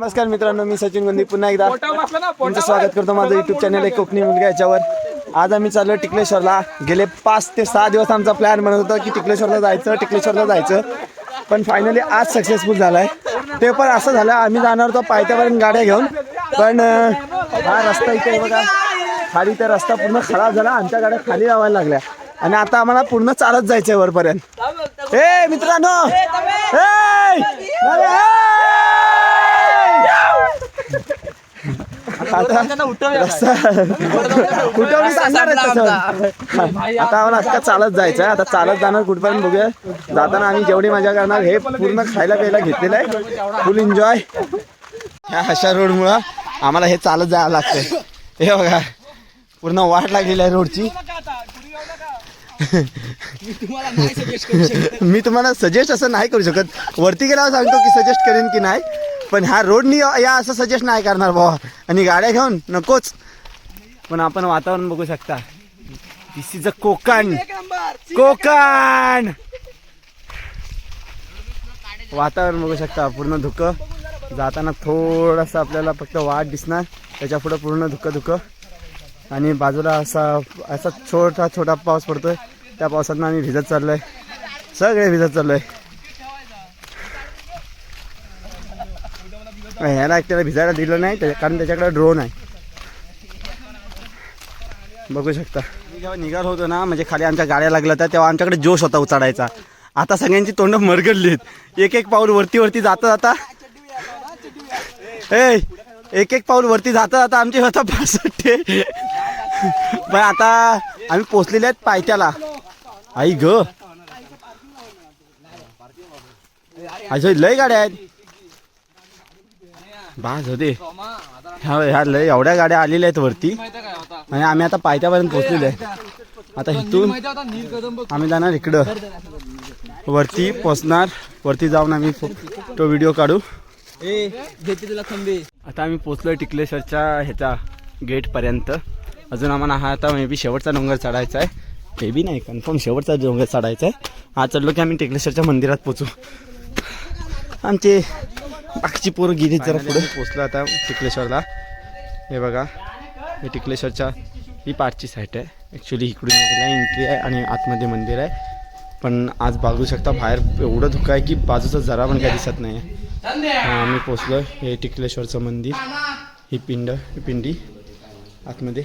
नमस्कार मित्रांनो मी सचिन गोंदी. पुन्हा एकदा तुमचं स्वागत करतो माझं युट्यूब चॅनल एक कोकणी मुलगा याच्यावर. आज आम्ही चाललो टिकलेश्वरला. गेले पाच ते सहा दिवस आमचा प्लॅन बनत होता की टिकलेश्वरला जायचं टिकलेश्वरला जायचं. पण फायनली आज सक्सेसफुल झालाय. ते पण असं झालं आम्ही जाणार होतो पायथ्यापर्यंत गाड्या घेऊन. पण हा रस्ता इथे आहे बघा. खाली तर रस्ता पूर्ण खराब झाला आमच्या गाड्या खाली लावायला लागल्या. आणि आता आम्हाला पूर्ण चालत जायचंय वरपर्यंत. ए मित्रांनो! ए! आता रस्ता कुठं सांगणार आहे तसं. आता आम्हाला आता चालत जायचं आहे आता चालत जाणार कुठपर्यंत बघूया. जाताना आम्ही जेवढी मजा करणार हे पूर्ण खायला प्यायला घेतलेलं आहे. फुल एन्जॉय ह्या अशा रोडमुळं आम्हाला हे चालत जायला लागतंय. हे बघा. पूर्ण वाट लागलेली आहे रोडची. मी तुम्हाला सजेस्ट असं नाही करू शकत. वरती गेल्यावर सांगतो की सजेस्ट करेन की नाही. पण ह्या रोडनी या असं सजेस्ट नाही करणार बाबा आणि गाड्या घेऊन नकोच. पण आपण वातावरण बघू शकता. This is a Konkan. Konkan! वातावरण बघू शकता पूर्ण धुकं. जाताना थोडंसं आपल्याला फक्त वाट दिसणार. त्याच्या पुढं पूर्ण धुकं धुकं. आणि बाजूला असा असा छोटा छोटा पाऊस पडतोय. त्या पावसानं आम्ही भिजत चाललोय. सगळे भिजत चाललोय. ह्याला एकट्याला भिजायला दिलं नाही कारण त्याच्याकडे ड्रोन आहे बघू शकता मी जेव्हा निघाल होतो ना म्हणजे खाली आमच्या गाड्या लागल्या होत्या तेव्हा आमच्याकडे जोश होता उचाडायचा आता सगळ्यांची तोंड मरगडलीत एक एक पाऊल वरती वरती जाता जाता ए एक एक पाऊल वरती जाता जाता आमचे होता पासष्ट पण आता आम्ही पोचलेले आहेत पायथ्याला आई ग अजय लय गाड्या आहेत बाज होते ह्या ह्या लय एवढ्या गाड्या आलेल्या आहेत वरती. आणि आम्ही आता पायथ्यापर्यंत पोहोचलेलो आहे. आता इथून आम्ही जाणार इकडं. वरती पोचणार वरती जाऊन आम्ही तो व्हिडिओ काढू. आता आम्ही पोचलोय टिकलेश्वरच्या ह्याच्या गेटपर्यंत अजून आम्हाला हा आता मे बी शेवटचा डोंगर चढायचा आहे. मे बी नाही कन्फर्म शेवटचा डोंगर चढायचा आहे. हा चढलो की आम्ही टिकलेश्वरच्या मंदिरात पोचू आमचे बाकीची पोरं गेली जरा पुढे. पोचलो आता टिकलेश्वरला. हे बघा हे टिकलेश्वरच्या ही पाठची साईट आहे. ॲक्च्युली इकडून एंट्री आहे आणि आतमध्ये मंदिर आहे. पण आज बघू शकता बाहेर एवढं धुकं आहे की बाजूचं जरा पण काही दिसत नाही आहे आम्ही पोचलो. हे टिकलेश्वरचं मंदिर. ही पिंड ही पिंडी आतमध्ये.